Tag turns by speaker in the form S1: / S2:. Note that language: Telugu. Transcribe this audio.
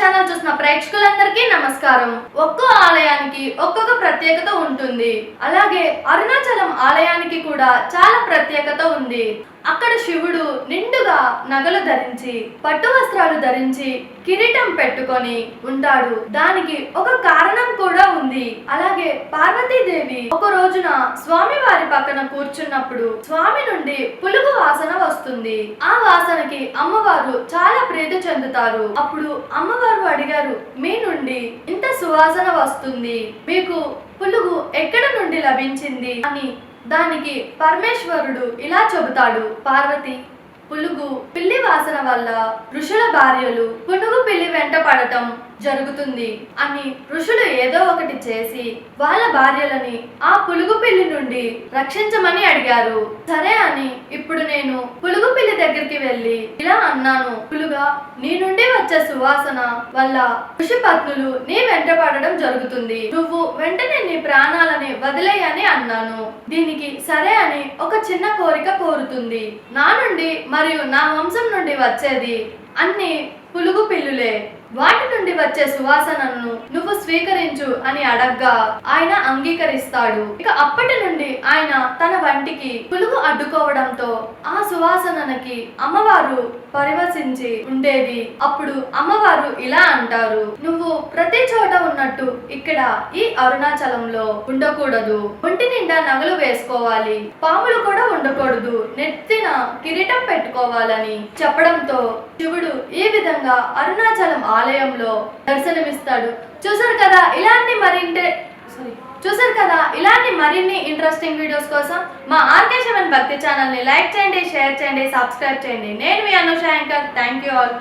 S1: ప్రేక్షకులందరికీ నమస్కారం. ఒక్కో ఆలయానికి ఒక్కొక్క ప్రత్యేకత ఉంటుంది. అలాగే అరుణాచలం ఆలయానికి కూడా చాలా ప్రత్యేకత ఉంది. అక్కడ శివుడు నిండుగా నగలు ధరించి పట్టు వస్త్రాలు ధరించి కిరీటం పెట్టుకొని ఉంటాడు. దానికి ఒక కారణం కూడా ఉంది. అలాగే పార్వతీదేవి ఒక రోజున స్వామి వారి పక్కన కూర్చున్నప్పుడు స్వామి నుండి పులుగు వస్తుంది. ఆ వాసనకి అమ్మవారు చాలా ప్రీతి చెందుతారు. అప్పుడు అమ్మవారు అడిగారు మీ నుండి ఇంత సువాసన వస్తుంది. మీకు పులుగు ఎక్కడ నుండి లభించింది? అని దానికి పరమేశ్వరుడు ఇలా చెబుతాడు పార్వతి పులుగు పిల్లి వాసన వల్ల ఋషుల భార్యలు పునుగు పిల్లి వెంట పడటం జరుగుతుంది అని ఋషులు ఏదో ఒకటి చేసి వాళ్ళ భార్యలని ఆ పులుగు పిల్లి నుండి రక్షించమని అడిగారు. సరే అని ఇప్పుడు నేను పులుగు పిల్లి దగ్గరికి వెళ్ళి ఇలా అన్నాను పులుగా నీ నుండి వచ్చే సువాసన వల్ల ఋషి పత్నులు నీ వెంట పడడం జరుగుతుంది. నువ్వు వెంటనే నీ ప్రాణాలని వదిలేయని అన్నాను. దీనికి సరే అని ఒక చిన్న కోరిక కోరుతుంది. నా నుండి మరియు నా వంశం నుండి వచ్చేది అన్ని పులుగు పిల్లులే. వాటి నుండి వచ్చే సువాసనను నువ్వు స్వీకరించు అని అడగ్గా ఆయన అంగీకరిస్తాడు. ఇక అప్పటి నుండి వంటికి పులుగు అడ్డుకోవడంతో ఆ సువాసనకి అమ్మవారు పరివసించి ఉండేది అప్పుడు అమ్మవారు ఇలా అంటారు నువ్వు ప్రతి చోట ఉన్నట్టు ఇక్కడ ఈ అరుణాచలంలో ఉండకూడదు. ఒంటి నిండా నగలు వేసుకోవాలి. పాములు కూడా ఉండకూడదు. నెత్తిన కిరీటం పెట్టుకోవాలని చెప్పడంతో శివుడు ఈ విధంగా అరుణాచలం ఆలయంలో దర్శనమిస్తాడు. చూసారు కదా ఇలాంటి మరింటే చూసారు కదా ఇలాంటి మరిన్ని ఇంట్రెస్టింగ్ వీడియోస్ కోసం మా ఆర్కే సెవెన్ భక్తి ఛానల్ని లైక్ చేయండి షేర్ చేయండి సబ్స్క్రైబ్ చేయండి. నేను మీ Anusha anchor. Thank you all